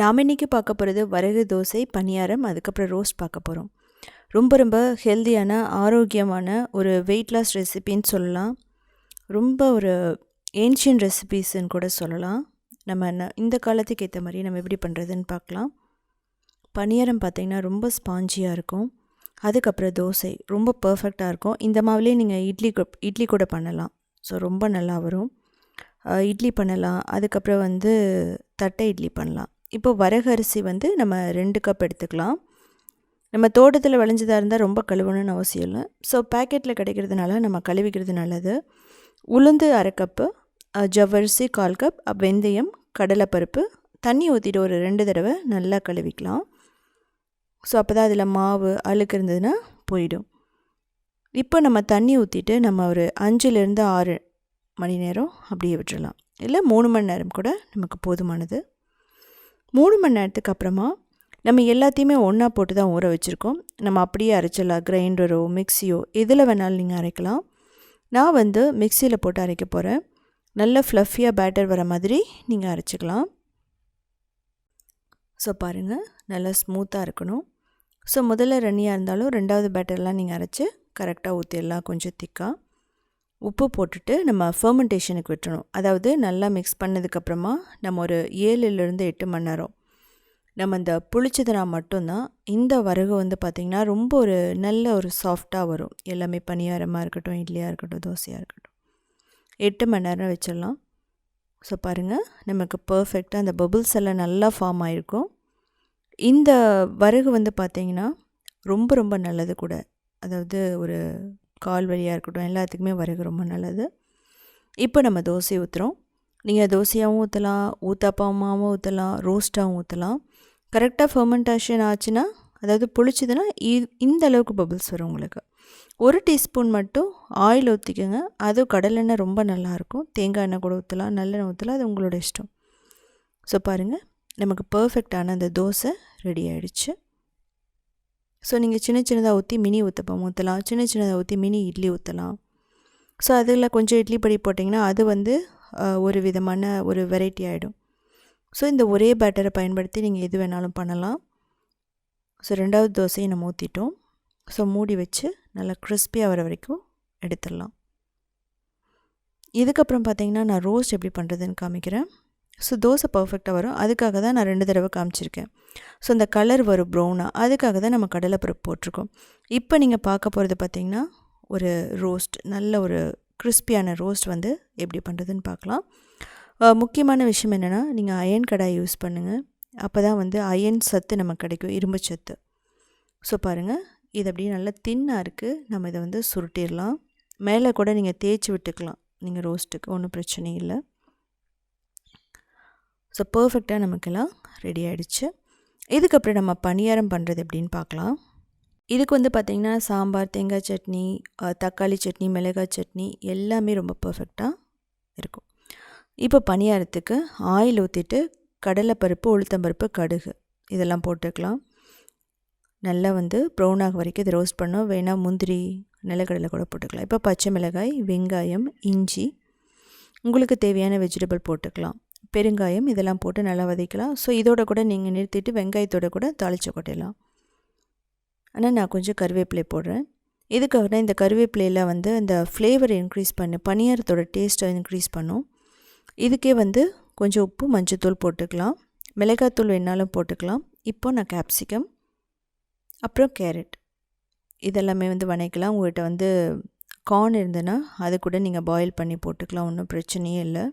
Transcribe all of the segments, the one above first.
நாம் இன்றைக்கி பார்க்க போகிறது வரகு தோசை பணியாரம் அதுக்கப்புறம் ரோஸ்ட் பார்க்க போகிறோம் ரொம்ப ரொம்ப ஹெல்த்தியான ஆரோக்கியமான ஒரு வெயிட் லாஸ் ரெசிபின்னு சொல்லலாம். ரொம்ப ஒரு ஏன்ஷியன் ரெசிபீஸ்ன்னு கூட சொல்லலாம். நம்ம இந்த காலத்துக்கு ஏற்ற மாதிரி நம்ம எப்படி பண்ணுறதுன்னு பார்க்கலாம். பணியாரம் பார்த்திங்கன்னா ரொம்ப ஸ்பாஞ்சியாக இருக்கும். அதுக்கப்புறம் தோசை ரொம்ப பர்ஃபெக்டாக இருக்கும். இந்த மாவுலேயே நீங்கள் இட்லி இட்லி கூட பண்ணலாம். ஸோ ரொம்ப நல்லா வரும். இட்லி பண்ணலாம். அதுக்கப்புறம் வந்து தட்டை இட்லி பண்ணலாம். இப்போ வரகரிசி வந்து நம்ம ரெண்டு கப் எடுத்துக்கலாம். நம்ம தோட்டத்தில் விளைஞ்சதாக இருந்தால் ரொம்ப கழுவணும்னு அவசியம் இல்லை. ஸோ பேக்கெட்டில் கிடைக்கிறதுனால நம்ம கழுவிக்கிறது நல்லது. உளுந்து அரை கப்பு ஜவ்வரிசி கால் கப் வெந்தயம் கடலைப்பருப்பு தண்ணி ஊற்றிட்டு ஒரு ரெண்டு தடவை நல்லா கழுவிக்கலாம். ஸோ அப்போ தான் அதில் மாவு அழுக்கு இருந்ததுன்னா போயிடும். இப்போ நம்ம தண்ணி ஊற்றிட்டு நம்ம ஒரு அஞ்சுலேருந்து ஆறு மணி நேரம் அப்படியே விட்டுறலாம். இல்லை மூணு மணி நேரம் கூட நமக்கு போதுமானது. மூணு மணி நேரத்துக்கு அப்புறமா நம்ம எல்லாத்தையுமே ஒன்றா போட்டு தான் ஊற வச்சுருக்கோம். நம்ம அப்படியே அரைச்சிடலாம். கிரைண்டரோ மிக்ஸியோ எதில் வேணாலும் நீங்கள் அரைக்கலாம். நான் வந்து மிக்சியில் போட்டு அரைக்க போகிறேன் நல்ல ஃப்ளஃபியாக பேட்டர் வர மாதிரி நீங்கள் அரைச்சிக்கலாம். ஸோ பாருங்கள் நல்லா ஸ்மூத்தாக இருக்கணும். ஸோ முதல்ல ரன்னியாக இருந்தாலும் ரெண்டாவது பேட்டர்லாம் நீங்கள் அரைச்சி கரெக்டாக ஊற்றிடலாம் கொஞ்சம் திக்காக உப்பு போட்டுட்டு நம்ம ஃபர்மெண்டேஷனுக்கு விட்டுறணும். அதாவது நல்லா மிக்ஸ் பண்ணதுக்கப்புறமா நம்ம ஒரு ஏழுலேருந்து எட்டு மணி நேரம். நம்ம இந்த புளிச்சதுனா மட்டும்தான் இந்த வரகு வந்து பார்த்திங்கன்னா ரொம்ப ஒரு நல்ல ஒரு சாஃப்டாக வரும். எல்லாமே பணியாரமாக இருக்கட்டும் இட்லியாக இருக்கட்டும் தோசையாக இருக்கட்டும். எட்டு மணி நேரம் வச்சிடலாம். ஸோ பாருங்கள் நமக்கு பர்ஃபெக்டாக அந்த பபுள்ஸ் எல்லாம் நல்லா ஃபார்ம் ஆகிருக்கும் இந்த வரகு வந்து பார்த்திங்கன்னா ரொம்ப ரொம்ப நல்லது கூட. அதாவது ஒரு கால் வழியாக இருக்கட்டும் எல்லாத்துக்குமே வரகு ரொம்ப நல்லது. இப்போ நம்ம தோசை ஊற்றுறோம் நீங்கள் தோசையாகவும் ஊற்றலாம் ஊத்தாப்பமாகவும் ஊற்றலாம் ரோஸ்ட்டாகவும் ஊற்றலாம் கரெக்டாக ஃபெர்மெண்டேஷன் ஆச்சுன்னா அதாவது புளிச்சதுன்னா இ- இந்த அளவுக்கு பபிள்ஸ் வரும் உங்களுக்கு. ஒரு டீஸ்பூன் மட்டும் ஆயில் ஊற்றிக்கோங்க அதுவும் கடலெண்ணெய் ரொம்ப நல்லாயிருக்கும். தேங்காய் எண்ணெய் கூட ஊற்றலாம் நல்லெண்ணெய் ஊற்றலாம் அது உங்களோட இஷ்டம். ஸோ பாருங்கள் நமக்கு பர்ஃபெக்டான அந்த தோசை ரெடி ஆகிடுச்சு ஸோ நீங்கள் சின்ன சின்னதாக ஊற்றி மினி ஊற்றப்பம் ஊற்றலாம் சின்ன சின்னதாக ஊற்றி மினி இட்லி ஊற்றலாம் ஸோ அதில் கொஞ்சம் இட்லி பொடி போட்டிங்கன்னா அது வந்து ஒரு விதமான ஒரு வெரைட்டி ஆகிடும் ஸோ இந்த ஒரே பேட்டரை பயன்படுத்தி நீங்கள் எது வேணாலும் பண்ணலாம். ஸோ ரெண்டாவது தோசையை நம்ம ஊற்றிட்டோம் ஸோ மூடி வச்சு நல்லா கிறிஸ்பியாக வர வரைக்கும் எடுத்துடலாம். இதுக்கப்புறம் பார்த்தீங்கன்னா நான் ரோஸ்ட் எப்படி பண்ணுறதுன்னு காமிக்கிறேன். ஸோ தோசை பர்ஃபெக்டாக வரும். அதுக்காக தான் நான் ரெண்டு தடவை காமிச்சிருக்கேன். ஸோ அந்த கலர் வரும் ப்ரௌனாக அதுக்காக தான் நம்ம கடலைப்பருப்பு போட்டிருக்கோம். இப்போ நீங்கள் பார்க்க போகிறது பார்த்தீங்கன்னா ஒரு ரோஸ்ட் நல்ல ஒரு கிறிஸ்பியான ரோஸ்ட் வந்து எப்படி பண்ணுறதுன்னு பார்க்கலாம். முக்கியமான விஷயம் என்னென்னா நீங்கள் அயன் கடாய் யூஸ் பண்ணுங்கள் அப்போ தான் வந்து அயன் சத்து நமக்கு கிடைக்கும் இரும்பு சத்து. ஸோ பாருங்கள் இது அப்படியே நல்லா தின்னாக இருக்குது நம்ம இதை வந்து சுருட்டிடலாம். மேலே கூட நீங்கள் தேய்ச்சி விட்டுக்கலாம். நீங்கள் ரோஸ்ட்டுக்கு ஒன்றும் பிரச்சனை இல்லை. ஸோ பர்ஃபெக்டாக நமக்கெல்லாம் ரெடி ஆகிடுச்சு இதுக்கப்புறம் நம்ம பணியாரம் பண்ணுறது எப்படின்னு பார்க்கலாம். இதுக்கு வந்து பார்த்திங்கன்னா சாம்பார் தேங்காய் சட்னி தக்காளி சட்னி மிளகாய் சட்னி எல்லாமே ரொம்ப பர்ஃபெக்டாக இருக்கும். இப்போ பணியாரத்துக்கு ஆயில் ஊற்றிட்டு கடலைப்பருப்பு உளுத்தம்பருப்பு கடுகு இதெல்லாம் போட்டுக்கலாம். நல்லா வந்து ப்ரௌன் ஆக வரைக்கும் இதை ரோஸ்ட் பண்ணோம் வேணால் முந்திரி நிலக்கடலை கூட போட்டுக்கலாம். இப்போ பச்சை மிளகாய் வெங்காயம் இஞ்சி உங்களுக்கு தேவையான வெஜிடபிள் போட்டுக்கலாம். பெருங்காயம் இதெல்லாம் போட்டு நல்லா வதக்கலாம். ஸோ இதோட கூட நீங்கள் நிறுத்திட்டு வெங்காயத்தோட கூட தாளிச்சு கொட்டிடலாம். ஆனால் நான் கொஞ்சம் கருவேப்பிலை போடுறேன். இதுக்காக தான் இந்த கருவேப்பிலையில் வந்து அந்த ஃப்ளேவர் இன்க்ரீஸ் பண்ணு பணியாரத்தோட டேஸ்ட்டை இன்க்ரீஸ் பண்ணும். இதுக்கே வந்து கொஞ்சம் உப்பு மஞ்சத்தூள் போட்டுக்கலாம். மிளகாத்தூள் வேணாலும் போட்டுக்கலாம். இப்போ நான் கேப்சிகம் அப்புறம் கேரட் இதெல்லாமே வந்து வணக்கலாம் உங்கள்கிட்ட வந்து கார்ன் இருந்ததுன்னா அது கூட நீங்கள் பாயில் பண்ணி போட்டுக்கலாம். ஒன்றும் பிரச்சனையே இல்லை.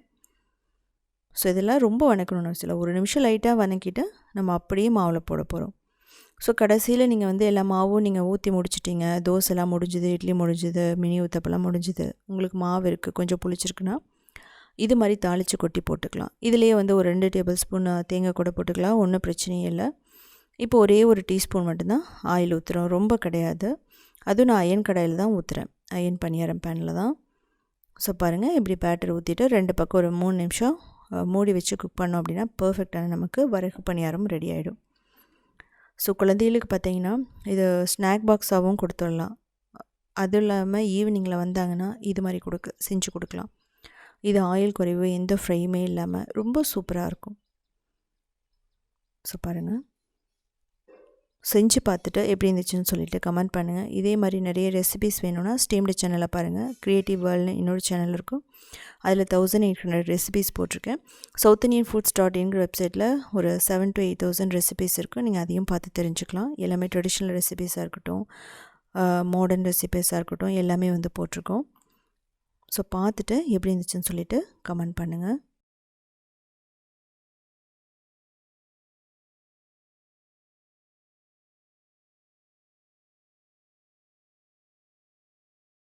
ஸோ இதெல்லாம் ரொம்ப வணக்கணும்னு அவசியம் ஒரு நிமிஷம் லைட்டாக வணக்கிட்டு நம்ம அப்படியே மாவில் போட போகிறோம் ஸோ கடைசியில் நீங்கள் வந்து எல்லா மாவும் நீங்கள் ஊற்றி முடிச்சிட்டிங்க. தோசைலாம் முடிஞ்சுது இட்லி முடிஞ்சுது மினி ஊத்தப்பெல்லாம் முடிஞ்சுது. உங்களுக்கு மாவு இருக்குது கொஞ்சம் புளிச்சிருக்குன்னா இது மாதிரி தாளித்து கொட்டி போட்டுக்கலாம். இதுலேயே வந்து ஒரு ரெண்டு டேபிள் ஸ்பூன் தேங்காய் கூட போட்டுக்கலாம். ஒன்றும் பிரச்சனையே இல்லை. இப்போ ஒரே ஒரு டீஸ்பூன் மட்டும்தான் ஆயில் ஊற்றுறோம் ரொம்ப கிடையாது. அதுவும் நான் அயன் கடையில் தான் ஊற்றுறேன் அயன் பணியாரம் பேனில் தான். ஸோ பாருங்கள் இப்படி பேட்டர் ஊற்றிட்டு ரெண்டு பக்கம் ஒரு மூணு நிமிஷம் மூடி வச்சு குக் பண்ணோம் அப்படின்னா பர்ஃபெக்டான நமக்கு வரகு பணியாரம் ரெடி ஆகிடும் ஸோ குழந்தைகளுக்கு பார்த்தீங்கன்னா இது ஸ்நாக் பாக்ஸாகவும் கொடுத்துடலாம். அதுவும் இல்லாமல் ஈவினிங்கில் வந்தாங்கன்னா இது மாதிரி கொடுக்க செஞ்சு கொடுக்கலாம். இது ஆயில் குறைவு எந்த ஃப்ரையுமே இல்லாமல் ரொம்ப சூப்பராக இருக்கும். ஸோ பாருங்கள் செஞ்சு பார்த்துட்டு எப்படி இருந்துச்சுன்னு சொல்லிட்டு கமெண்ட் பண்ணுங்கள் இதே மாதிரி நிறைய ரெசிபிஸ் வேணும்னா ஸ்டீம்டு சேனலை பாருங்கள் க்ரியேட்டிவ் வேர்ல்டுன்னு இன்னொரு சேனல் இருக்கும். அதில் தௌசண்ட் எயிட் ஹண்ட்ரட் ரெசிபிஸ் போட்டிருக்கேன். சவுத் இந்தியன் ஃபுட்ஸ் டாட் இன்கிற வெப்சைட்டில் ஒரு seven to eight thousand recipes இருக்கும். நீங்கள் அதையும் பார்த்து தெரிஞ்சுக்கலாம். எல்லாமே ட்ரெடிஷ்னல் ரெசிபிஸாக இருக்கட்டும் மாடர்ன் ரெசிபிஸாக இருக்கட்டும் எல்லாமே வந்து போட்டிருக்கோம். ஸோ பார்த்துட்டு எப்படி இருந்துச்சுன்னு சொல்லிவிட்டு கமெண்ட் பண்ணுங்கள்